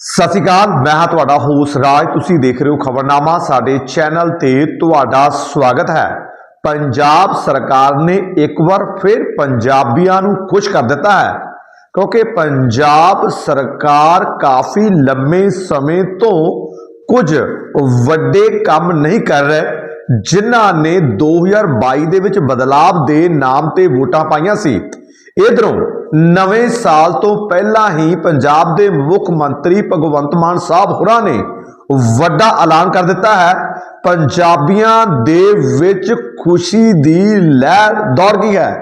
ਸਤਿ ਸ਼੍ਰੀ ਅਕਾਲ, ਮੈਂ ਹਾਂ ਤੁਹਾਡਾ ਹੋਸ ਰਾਜ। ਤੁਸੀਂ ਦੇਖ ਰਹੇ ਹੋ ਖਬਰਨਾਮਾ, ਸਾਡੇ ਚੈਨਲ ਤੇ ਤੁਹਾਡਾ ਸਵਾਗਤ ਹੈ। ਪੰਜਾਬ ਸਰਕਾਰ ਨੇ ਇੱਕ ਵਾਰ ਫਿਰ ਪੰਜਾਬੀਆਂ ਨੂੰ ਖੁਸ਼ ਕਰ ਦਿੱਤਾ ਹੈ, ਕਿਉਂਕਿ ਪੰਜਾਬ ਸਰਕਾਰ ਕਾਫੀ ਲੰਮੇ ਸਮੇਂ ਤੋਂ ਕੁਝ ਵੱਡੇ ਕੰਮ ਨਹੀਂ ਕਰ ਰਹੇ, ਜਿਨ੍ਹਾਂ ਨੇ 2022 ਦੇ ਵਿੱਚ ਬਦਲਾਵ ਦੇ ਨਾਮ ਤੇ ਵੋਟਾਂ ਪਾਈਆਂ ਸੀ। ਇਧਰੋਂ ਨਵੇਂ ਸਾਲ ਤੋਂ ਪਹਿਲਾਂ ਹੀ ਪੰਜਾਬ ਦੇ ਮੁੱਖ ਮੰਤਰੀ ਭਗਵੰਤ ਮਾਨ ਸਾਹਿਬ ਹੋਰਾਂ ਨੇ ਵੱਡਾ ਐਲਾਨ ਕਰ ਦਿੱਤਾ ਹੈ। ਪੰਜਾਬੀਆਂ ਦੇ ਵਿੱਚ ਖੁਸ਼ੀ ਦੀ ਲਹਿਰ ਦੌੜ ਗਈ ਹੈ।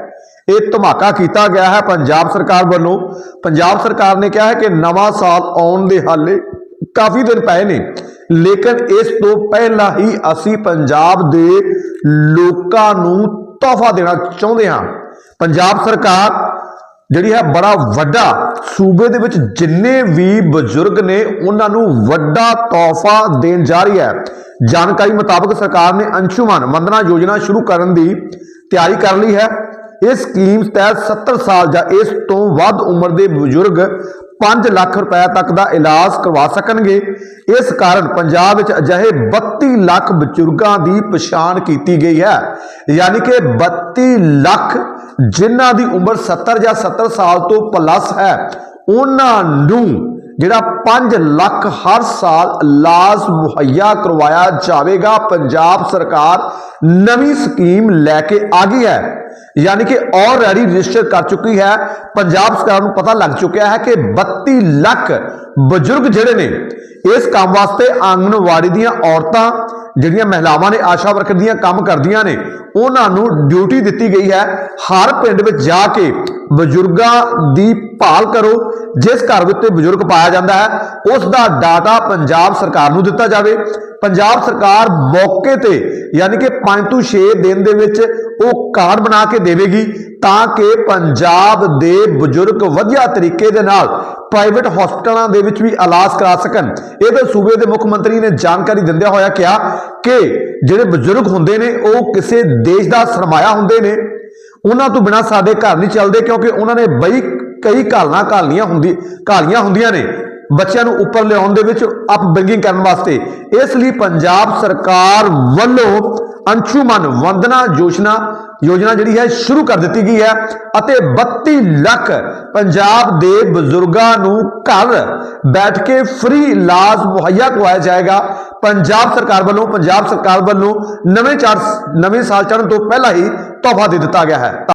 ਇਹ ਧਮਾਕਾ ਕੀਤਾ ਗਿਆ ਹੈ ਪੰਜਾਬ ਸਰਕਾਰ ਵੱਲੋਂ। ਪੰਜਾਬ ਸਰਕਾਰ ਨੇ ਕਿਹਾ ਹੈ ਕਿ ਨਵਾਂ ਸਾਲ ਆਉਣ ਦੇ ਹਾਲੇ ਕਾਫੀ ਦਿਨ ਪਏ ਨੇ, ਲੇਕਿਨ ਇਸ ਤੋਂ ਪਹਿਲਾਂ ਹੀ ਅਸੀਂ ਪੰਜਾਬ ਦੇ ਲੋਕਾਂ ਨੂੰ ਤੋਹਫਾ ਦੇਣਾ ਚਾਹੁੰਦੇ ਹਾਂ। ਪੰਜਾਬ ਸਰਕਾਰ ਜਿਹੜੀ ਹੈ ਬੜਾ ਵੱਡਾ ਸੂਬੇ ਦੇ ਵਿੱਚ ਜਿੰਨੇ ਵੀ ਬਜ਼ੁਰਗ ਨੇ, ਉਹਨਾਂ ਨੂੰ ਵੱਡਾ ਤੋਹਫਾ ਦੇਣ ਜਾ ਰਹੀ ਹੈ। ਜਾਣਕਾਰੀ ਮੁਤਾਬਕ ਸਰਕਾਰ ਨੇ ਅੰਸ਼ੁਮਨ ਵੰਦਨਾ ਯੋਜਨਾ ਸ਼ੁਰੂ ਕਰਨ ਦੀ ਤਿਆਰੀ ਕਰ ਲਈ ਹੈ। ਇਸ ਸਕੀਮ ਤਹਿਤ 70 ਸਾਲ ਜਾਂ ਇਸ ਤੋਂ ਵੱਧ ਉਮਰ ਦੇ ਬਜ਼ੁਰਗ 5 ਲੱਖ ਰੁਪਏ ਤੱਕ ਦਾ ਇਲਾਜ ਕਰਵਾ ਸਕਣਗੇ। ਇਸ ਕਾਰਨ ਪੰਜਾਬ ਵਿੱਚ ਅਜਿਹੇ 32 ਲੱਖ ਬਜ਼ੁਰਗਾਂ ਦੀ ਪਛਾਣ ਕੀਤੀ ਗਈ ਹੈ। ਯਾਨੀ ਕਿ 32 ਲੱਖ ਜਿਨ੍ਹਾਂ ਦੀ ਉਮਰ 70 ਜਾਂ 70 ਸਾਲ ਤੋਂ ਪਲੱਸ ਹੈ, ਉਹਨਾਂ ਨੂੰ ਜਿਹੜਾ 5 ਲੱਖ ਹਰ ਸਾਲ ਇਲਾਜ ਮੁਹੱਈਆ ਕਰਵਾਇਆ ਜਾਵੇਗਾ, ਪੰਜਾਬ ਸਰਕਾਰ ਨਵੀਂ ਸਕੀਮ ਲੈ ਕੇ ਆ ਗਈ ਹੈ। ਯਾਨੀ ਕਿ ਆਲਰੇਡੀ ਰਜਿਸਟਰ ਕਰ ਚੁੱਕੀ ਹੈ। ਪੰਜਾਬ ਸਰਕਾਰ ਨੂੰ ਪਤਾ ਲੱਗ ਚੁੱਕਿਆ ਹੈ ਕਿ 32 ਲੱਖ ਬਜ਼ੁਰਗ ਜਿਹੜੇ ਨੇ, ਇਸ ਕੰਮ ਵਾਸਤੇ ਆਂਗਣਵਾੜੀ ਦੀਆਂ ਔਰਤਾਂ ਜਿਹੜੀਆਂ ਮਹਿਲਾਵਾਂ ਨੇ ਆਸ਼ਾ ਵਰਕਰ ਦੀਆਂ ਕੰਮ ਕਰਦੀਆਂ ਨੇ, ਉਹਨਾਂ ਨੂੰ ਡਿਊਟੀ ਦਿੱਤੀ ਗਈ ਹੈ। ਹਰ ਪਿੰਡ ਵਿੱਚ ਜਾ ਕੇ ਬਜ਼ੁਰਗਾਂ ਦੀ ਭਾਲ ਕਰੋ, ਜਿਸ ਘਰ ਵਿੱਚ ਬਜ਼ੁਰਗ ਪਾਇਆ ਜਾਂਦਾ ਹੈ ਉਸ ਦਾ ਡਾਟਾ ਪੰਜਾਬ ਸਰਕਾਰ ਨੂੰ ਦਿੱਤਾ ਜਾਵੇ। ਪੰਜਾਬ ਸਰਕਾਰ ਮੌਕੇ ਤੇ ਯਾਨੀ ਕਿ 5 ਤੋਂ 6 ਦਿਨ ਦੇ ਵਿੱਚ ਉਹ ਕਾਰਡ ਬਣਾ ਕੇ ਦੇਵੇਗੀ। ਤਾਂ ਕਿ ਪੰਜਾਬ ਦੇ ਬਜ਼ੁਰਗ ਵਧੀਆ ਤਰੀਕੇ ਦੇ ਨਾਲ ਪ੍ਰਾਈਵੇਟ ਹਸਪਤਾਲਾਂ ਦੇ ਵਿੱਚ ਵੀ ਇਲਾਜ ਕਰਾ ਸਕਣ। ਇਹਦੇ ਸੂਬੇ ਦੇ ਮੁੱਖ ਮੰਤਰੀ ਨੇ ਜਾਣਕਾਰੀ ਦਿੰਦਿਆਂ ਹੋਇਆ ਕਿਹਾ ਕਿ ਜਿਹੜੇ ਬਜ਼ੁਰਗ ਹੁੰਦੇ ਨੇ, ਉਹ ਕਿਸੇ ਦੇਸ਼ ਦਾ ਸਰਮਾਇਆ ਹੁੰਦੇ ਨੇ। ਉਹਨਾਂ ਤੋਂ ਬਿਨਾ ਸਾਡੇ ਘਰ ਨਹੀਂ ਚੱਲਦੇ ਕਿਉਂਕਿ ਉਹਨਾਂ ਨੇ ਬਈ ਕਈ ਘਾਲਣਾ ਘਾਲਣੀਆਂ ਹੁੰਦੀ ਘਾਲੀਆਂ ਹੁੰਦੀਆਂ ਨੇ। ਬੱਚਿਆਂ ਨੂੰ ਉੱਪਰ ਲਿਆਉਣ ਦੇ ਵਿੱਚ ਅਪ ਕਰਨ ਵਾਸਤੇ। ਇਸ ਲਈ ਪੰਜਾਬ ਸਰਕਾਰ ਵੱਲੋਂ ਅੰਸ਼ੁਮਨ ਵੰਦਨਾ ਯੋਜਨਾ ਯੋਜਨਾ ਜਿਹੜੀ ਹੈ, ਸ਼ੁਰੂ ਕਰ ਦਿੱਤੀ ਗਈ ਹੈ ਅਤੇ 32 ਲੱਖ ਪੰਜਾਬ ਦੇ ਬਜ਼ੁਰਗਾਂ ਨੂੰ ਘਰ ਬੈਠ ਕੇ ਫ੍ਰੀ ਇਲਾਜ ਮੁਹੱਈਆ ਕਰਵਾਇਆ ਜਾਏਗਾ। ਪੰਜਾਬ ਸਰਕਾਰ ਵੱਲੋਂ, ਪੰਜਾਬ ਸਰਕਾਰ ਵੱਲੋਂ ਨਵੇਂ ਚਾਰ, ਨਵੇਂ ਸਾਲ ਚੜ੍ਹਨ ਤੋਂ ਪਹਿਲਾਂ ਹੀ ਤੋਹਫਾ ਦੇ ਦਿੱਤਾ ਗਿਆ ਹੈ।